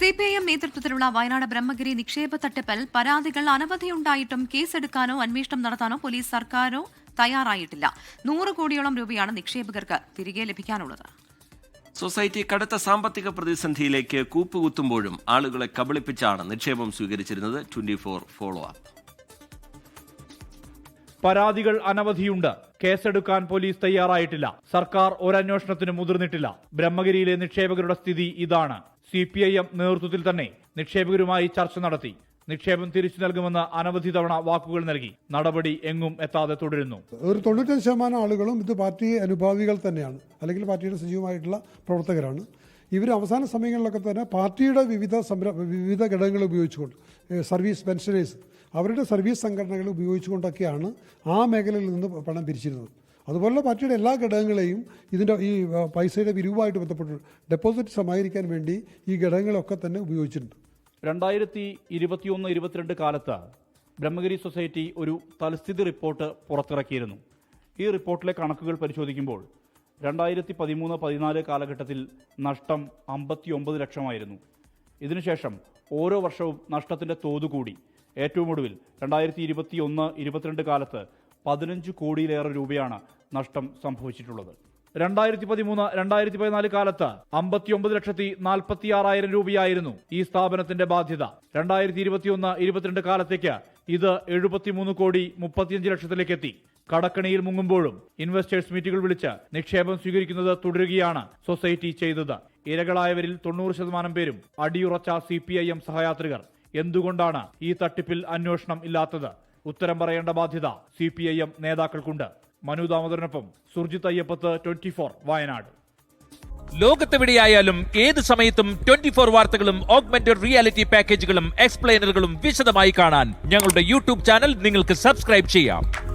C P നേതൃത്വത്തിലുള്ള വയനാട് ബ്രഹ്മഗിരി നിക്ഷേപ തട്ടിപ്പിൽ പരാതികൾ അനവധിയുണ്ടായിട്ടും കേസെടുക്കാനോ അന്വേഷണം നടത്താനോ പോലീസ് സർക്കാരോ തയ്യാറായിട്ടില്ല. നൂറ് കോടിയോളം രൂപയാണ് നിക്ഷേപകർക്ക് തിരികെ ലഭിക്കാനുള്ളത്. സൊസൈറ്റി കടുത്ത സാമ്പത്തിക പ്രതിസന്ധിയിലേക്ക് കൂപ്പുകുത്തുമ്പോഴും ആളുകളെ കബളിപ്പിച്ചാണ് നിക്ഷേപം സ്വീകരിച്ചിരുന്നത് ട്വന്റി ഫോർ ഫോളോ അപ്പ്. പരാതികൾ അനവധിയുണ്ട്. കേസെടുക്കാൻ പോലീസ് തയ്യാറായിട്ടില്ല. സർക്കാർ ഒരന്വേഷണത്തിന് മുതിർന്നിട്ടില്ല. ബ്രഹ്മഗിരിയിലെ നിക്ഷേപകരുടെ സ്ഥിതി ഇതാണ്. സി പി ഐ എം നേതൃത്വത്തിൽ തന്നെ നിക്ഷേപകരുമായി ചർച്ച നടത്തി. നിക്ഷേപം തിരിച്ചു നൽകുമെന്ന് അനവധി തവണ വാക്കുകൾ നൽകി. നടപടി എങ്ങും എത്താതെ തുടരുന്നു. ഒരു തൊണ്ണൂറ്റഞ്ച് ശതമാനം ആളുകളും ഇത് പാർട്ടി അനുഭാവികൾ തന്നെയാണ്. അല്ലെങ്കിൽ പാർട്ടിയുടെ സജീവമായിട്ടുള്ള പ്രവർത്തകരാണ്. ഇവർ അവസാന സമയങ്ങളിലൊക്കെ തന്നെ പാർട്ടിയുടെ വിവിധ സംര വിവിധ ഘടകങ്ങൾ ഉപയോഗിച്ചുകൊണ്ട് സർവീസ് പെൻഷനേഴ്സ് അവരുടെ സർവീസ് സംഘടനകൾ ഉപയോഗിച്ചുകൊണ്ടൊക്കെയാണ് ആ മേഖലയിൽ നിന്ന് പണം പിരിച്ചിരുന്നത്. അതുപോലെ പാർട്ടിയുടെ എല്ലാ ഘടകങ്ങളെയും ഇതിന്റെ ഈ പൈസയുടെ വിരിവുമായിട്ട് ബന്ധപ്പെട്ട് ഡെപ്പോസിറ്റ് സമാഹരിക്കാൻ വേണ്ടി ഈ ഘടകങ്ങളൊക്കെ തന്നെ ഉപയോഗിച്ചിട്ടുണ്ട്. രണ്ടായിരത്തി ഇരുപത്തിയൊന്ന് ഇരുപത്തിരണ്ട് കാലത്ത് ബ്രഹ്മഗിരി സൊസൈറ്റി ഒരു തൽസ്ഥിതി റിപ്പോർട്ട് പുറത്തിറക്കിയിരുന്നു. ഈ റിപ്പോർട്ടിലെ കണക്കുകൾ പരിശോധിക്കുമ്പോൾ രണ്ടായിരത്തി പതിമൂന്ന് പതിനാല് കാലഘട്ടത്തിൽ നഷ്ടം അമ്പത്തി ഒമ്പത് ലക്ഷമായിരുന്നു. ഇതിനുശേഷം ഓരോ വർഷവും നഷ്ടത്തിന്റെ തോത് കൂടി. ഏറ്റവും ഒടുവിൽ രണ്ടായിരത്തി ഇരുപത്തി ഒന്ന് ഇരുപത്തിരണ്ട് കാലത്ത് പതിനഞ്ച് കോടിയിലേറെ രൂപയാണ് നഷ്ടം സംഭവിച്ചിട്ടുള്ളത്. രണ്ടായിരത്തി പതിമൂന്ന് രണ്ടായിരത്തി പതിനാല് കാലത്ത് അമ്പത്തിയൊമ്പത് ലക്ഷത്തി നാൽപ്പത്തി ആറായിരം രൂപയായിരുന്നു ഈ സ്ഥാപനത്തിന്റെ ബാധ്യത. രണ്ടായിരത്തി ഇരുപത്തിയൊന്ന് ഇരുപത്തിരണ്ട് കാലത്തേക്ക് ഇത് എഴുപത്തിമൂന്ന് കോടി മുപ്പത്തിയഞ്ച് ലക്ഷത്തിലേക്ക് എത്തി കടക്കണിയിൽ മുങ്ങുമ്പോഴും ഇൻവെസ്റ്റേഴ്സ് മീറ്റുകൾ വിളിച്ച് നിക്ഷേപം സ്വീകരിക്കുന്നത് തുടരുകയാണ് സൊസൈറ്റി ചെയ്തത്. ഇരകളായവരിൽ തൊണ്ണൂറ് ശതമാനം പേരും അടിയുറച്ച സി പി ഐ എം സഹയാത്രികർ. എന്തുകൊണ്ടാണ് ഈ തട്ടിപ്പിൽ അന്വേഷണം ഇല്ലാത്തത്? ഉത്തരം പറയേണ്ട ബാധ്യത സി പി ഐ എം നേതാക്കൾക്കുണ്ട്. മനു ദാമോദരനൊപ്പം സുർജിത് അയ്യപ്പത്ത് ട്വന്റി ഫോർ വയനാട്. ലോകത്തെവിടെയായാലും ഏത് സമയത്തും ട്വന്റി ഫോർ വാർത്തകളും ഓഗ്മെന്റഡ് റിയാലിറ്റി പാക്കേജുകളും എക്സ്പ്ലെയിനറുകളും വിശദമായി കാണാൻ ഞങ്ങളുടെ യൂട്യൂബ് ചാനൽ നിങ്ങൾക്ക് സബ്സ്ക്രൈബ് ചെയ്യാം.